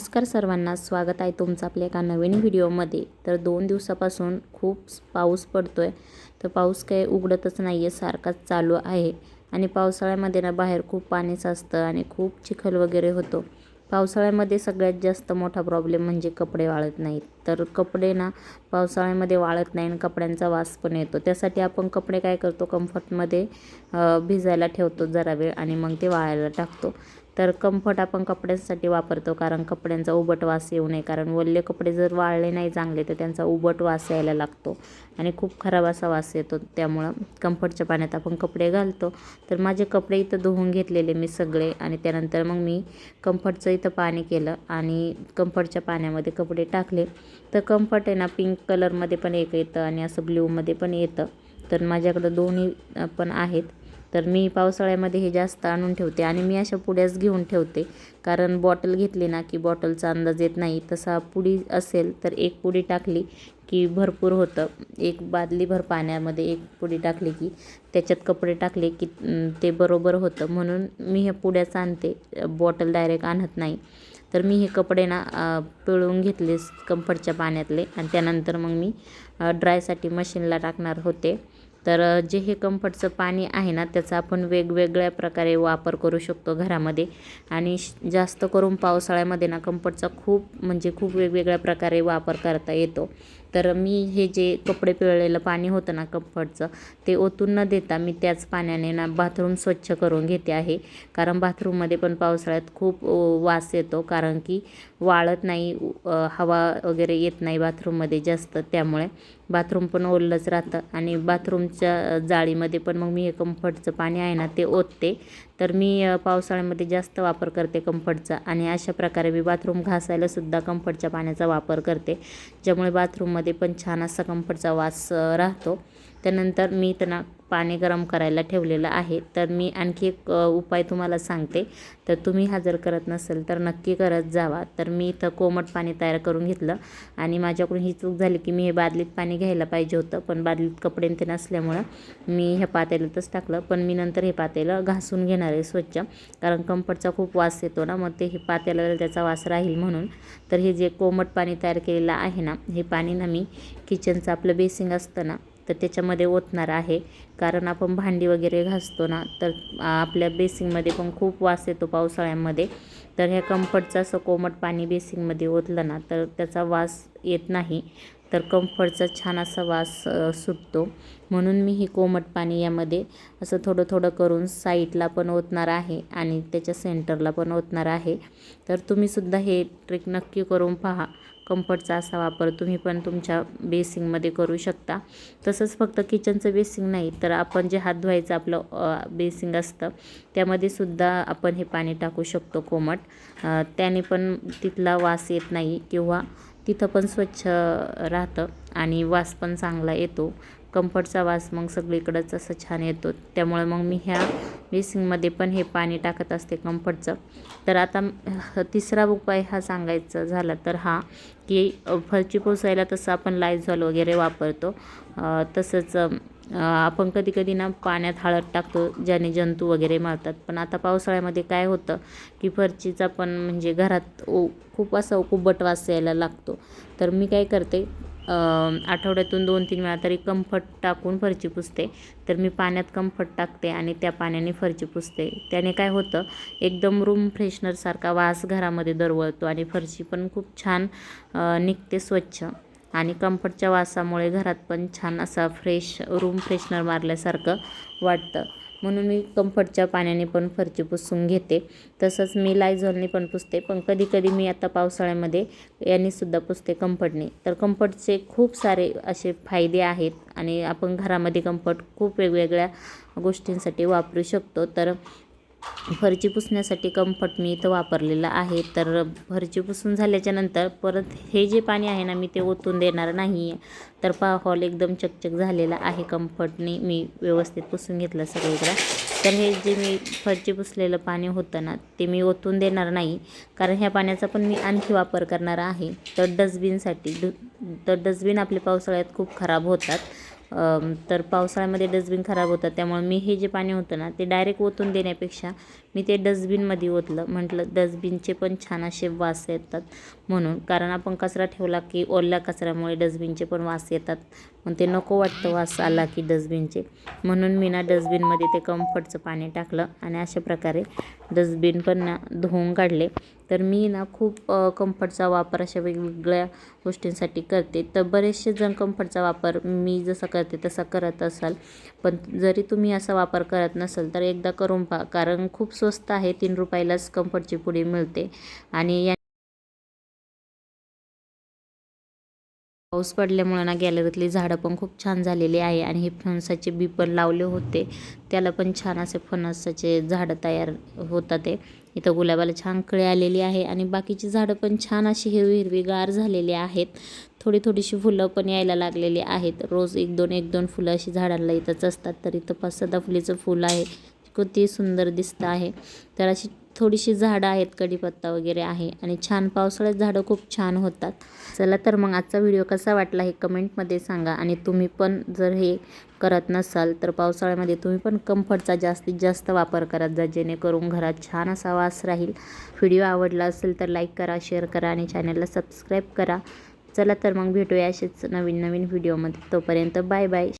नमस्कार सर्वांना स्वागत आहे तुमचं आपल्या एका नवीन व्हिडिओमध्ये. तर दोन दिवसापासून खूप पाऊस पडतो आहे तर पाऊस काही उघडतच नाही आहे सारखाच चालू आहे. आणि पावसाळ्यामध्ये ना बाहेर खूप पाणी साचतं आणि खूप चिखल वगैरे होतो. पावसाळ्यामध्ये सगळ्यात जास्त मोठा प्रॉब्लेम म्हणजे कपडे वाळत नाहीत. तर कपडे ना पावसाळ्यामध्ये वाळत नाही आणि कपड्यांचा वास पण येतो. त्यासाठी आपण कपडे काय करतो? कम्फर्टमध्ये भिजायला ठेवतो जरा वेळ आणि मग ते वाळायला टाकतो. तर कम्फर्ट आपण कपड्यांसाठी वापरतो कारण कपड्यांचा उबट वास येऊ नये. कारण वल्ले कपडे जर वाळले नाही चांगले तर त्यांचा उबट वास यायला लागतो आणि खूप खराब असा वास येतो. त्यामुळं कम्फर्टच्या पाण्यात आपण कपडे घालतो. तर माझे कपडे इथं धुवून घेतलेले मी सगळे आणि त्यानंतर मग मी कम्फर्टचं इथं पाणी केलं आणि कम्फर्टच्या पाण्यामध्ये कपडे टाकले. तर कम्फर्ट आहे ना पिंक कलरमध्ये पण एक येतं आणि असं ब्ल्यूमध्ये पण येतं. तर माझ्याकडं दोन्ही पण आहेत. तर मी पावसाळ्यामध्ये हे जास्त आणून ठेवते आणि मी अशा पुड्याच घेऊन ठेवते. कारण बॉटल घेतली ना की बॉटलचा अंदाज येत नाही. तसा पुडी असेल तर एक पुडी टाकली की भरपूर होतं. एक बादलीभर पाण्यामध्ये एक पुडी टाकली की त्याच्यात कपडे टाकले की ते बरोबर होतं. म्हणून मी हे पुड्याच आणते. बॉटल डायरेक्ट आणत नाही. तर मी हे कपडे ना पिळून घेतले कम्फर्टच्या पाण्यातले आणि त्यानंतर मग मी ड्रायसाठी मशीनला टाकणार होते. तर जे हे कम्फर्टचं पाणी आहे ना त्याचा आपण वेगवेगळ्या प्रकारे वापर करू शकतो घरामध्ये. आणि जास्त करून पावसाळ्यामध्ये ना कम्फर्टचा खूप म्हणजे खूप वेगवेगळ्या प्रकारे वापर करता येतो. तर मी हे जे कपडे पिळलेलं पाणी होतं ना कम्फर्टचं ते ओतून न देता मी त्याच पाण्याने ना बाथरूम स्वच्छ करून घेते आहे. कारण बाथरूममध्ये पण पावसाळ्यात खूप वास येतो. कारण की वाळत नाही हवा वगैरे येत नाही बाथरूममध्ये जास्त. त्यामुळे बाथरूम पण ओललंच राहतं. आणि बाथरूमच्या जाळीमध्ये पण मग मी हे कम्फर्टचं पाणी आहे ना ते ओतते. तर मी पावसाळ्यामध्ये जास्त वापर करते कम्फर्टचा. आणि अशा प्रकारे मी बाथरूम घासायलासुद्धा कम्फर्टच्या पाण्याचा वापर करते. ज्यामुळे बाथरूममध्ये पण छान असा कम्फर्टचा वास राहतो. त्यानंतर मी त्यांना पाणी गरम करायला ठेवलेलं आहे. तर मी आणखी एक उपाय तुम्हाला सांगते. तर तुम्ही हा जर करत नसेल तर नक्की करत जावा. तर मी इथं कोमट पाणी तयार करून घेतलं आणि माझ्याकडून ही चूक झाली की मी हे बादलीत पाणी घ्यायला पाहिजे होतं. पण बादलीत कपडे ते नसल्यामुळं मी ह्या पातेल्यातच टाकलं. पण मी नंतर हे पातेलं घासून घेणार आहे स्वच्छ. कारण कम्फर्टचा खूप वास येतो ना मग ते हे पातेल्याला त्याचा वास राहील म्हणून. तर हे जे कोमट पाणी तयार केलेलं आहे ना हे पाणी ना मी किचनचं आपलं बेसिंग असतं ना तर त्याच्यामध्ये ओतणार आहे. कारण आपण भांडी वगैरे घासतो ना तर आपल्या बेसिंगमध्ये पण खूप वास येतो पावसाळ्यामध्ये. तर ह्या कम्फर्टचं असं कोमट पाणी बेसिंगमध्ये ओतलं ना तर त्याचा वास येत नाही. तर कम्फर्टचा छान असा वास सुटतो. म्हणून मी ही कोमट पाणी यामध्ये असं थोडं थोडं करून साईडला पण ओतणार आहे आणि त्याच्या सेंटरला पण ओतणार आहे. तर तुम्हीसुद्धा हे ट्रिक नक्की करून पहा. कम्फर्टचा असा वापर तुम्ही पण तुमच्या बेसिंगमध्ये करू शकता. तसंच फक्त किचनचं बेसिंग नाही तर आपण जे हात धुवायचं आपलं बेसिंग असतं त्यामध्ये सुद्धा आपण हे पाणी टाकू शकतो कोमट. त्याने पण तिथला वास येत नाही किंवा तिथं पण स्वच्छ राहतं आणि वास पण चांगला येतो. कम्फर्टचा वास मग सगळीकडंच असं छान येतो. त्यामुळे मग मी ह्या बेसिंगमध्ये पण हे पाणी टाकत असते कम्फर्टचं. तर आता तिसरा उपाय हा सांगायचा झाला तर हा की फरची पोसायला तसं आपण लायझॉल वगैरे वापरतो. तसंच आपण कधी कधी ना पाण्यात हळद टाकतो ज्याने जंतू वगैरे मारतात. पण आता पावसाळ्यामध्ये काय होतं की फरचीचा पण म्हणजे घरात ओ खूप असं कुबट वास यायला लागतो. तर मी काय करते आठवड्यातून दोन तीन वेळा तरी कम्फर्ट टाकून फरची पुसते. तर मी पाण्यात कम्फर्ट टाकते आणि त्या पाण्याने फरची पुसते. त्याने काय होतं एकदम रूम फ्रेशनरसारखा वास घरामध्ये दरवळतो आणि फरशी पण खूप छान निघते स्वच्छ. आणि कम्फर्टच्या वासामुळे घरात पण छान असा फ्रेश रूम फ्रेशनर मारल्यासारखं वाटतं. म्हणून मी कम्फर्टच्या पाण्याने पण फरची पुसून घेते. तसंच मी लायझॉलने पण पुसते. पण कधीकधी मी आता पावसाळ्यामध्ये यांनीसुद्धा पुसते कम्फर्टने तर कम्फर्टचे खूप सारे असे फायदे आहेत आणि आपण घरामध्ये कम्फर्ट खूप वेगवेगळ्या गोष्टींसाठी वापरू शकतो. तर फरची पुसण्यासाठी कम्फर्ट मी इथं वापरलेलं आहे. तर फरची पुसून झाल्याच्यानंतर परत हे जे पाणी आहे ना मी ते ओतून देणार नाही. आहे तर पा हॉल एकदम चकचक झालेला आहे कम्फर्टने मी व्यवस्थित पुसून घेतलं सगळीकडं. तर हे जे मी फरची पुसलेलं पाणी होतं ना ते मी ओतून देणार नाही. कारण ह्या पाण्याचा पण मी आणखी वापर करणार आहे. तर डस्टबिनसाठी तर डस्टबिन आपले पावसाळ्यात खूप खराब होतात. तर पावसाळ्यामध्ये डस्टबिन खराब होतात त्यामुळे मी हे जे पाणी होतं ना ते डायरेक्ट ओतून देण्यापेक्षा मी ते डस्टबिनमध्ये ओतलं. म्हटलं डस्टबिनचे पण छान असे वास येतात म्हणून. कारण आपण कचरा ठेवला की ओल्या कचऱ्यामुळे डस्टबिनचे पण वास येतात. मग ते नको वाटतं वास आला की डस्टबिनचे. म्हणून मी ना डस्टबिनमध्ये ते कम्फर्टचं पाणी टाकलं आणि अशा प्रकारे डस्टबिन पण ना धुवून काढले. तर मी ना खूप कम्फर्टचा वापर अशा वेगवेगळ्या गोष्टींसाठी करते. तर बरेचसे जण कम्फर्टचा वापर मी जसं करते तसा करत असाल. पण जरी तुम्ही असा वापर करत नसाल तर एकदा करून पहा. कारण खूप स्वस्त आहे तीन रुपयालाच कम्फर्टची पुडी मिळते. आणि या पाऊस पडल्यामुळं ना गॅलरीतली झाडं पण खूप छान झालेली आहे. आणि हे फणसाचे बी पण लावले होते. त्याला पण छान असे फणसाचे झाडं तयार होतात ते. इथं गुलाबाला छान कळी आलेली आहे आणि बाकीची झाडं पण छान अशी हिरवी हिरवीगार झालेली आहेत. थोडी थोडीशी फुलं पण यायला लागलेली आहेत. रोज एक दोन एक दोन फुलं अशी झाडांना इथंच असतात. तर इथं पाच सदाफुलीचं फुल आहे. किती सुंदर दिसतं आहे. तर अशी थोडीशी झाडं आहेत कढीपत्ता वगैरे आहे आणि छान पावसाळ्यात झाडं खूप छान होतात. चला तर मग आजचा व्हिडिओ कसा वाटला हे कमेंटमध्ये सांगा आणि तुम्ही पण जर हे करत नसाल तर पावसाळ्यामध्ये तुम्ही पण कम्फर्टचा जास्तीत जास्त वापर करत जा जेणेकरून घरात छान असा वास राहील. व्हिडिओ आवडला असेल तर लाईक करा शेअर करा आणि चॅनलला सबस्क्राईब करा. चला तर मग भेटूया असेच नवीन नवीन व्हिडिओमध्ये. तोपर्यंत बाय बाय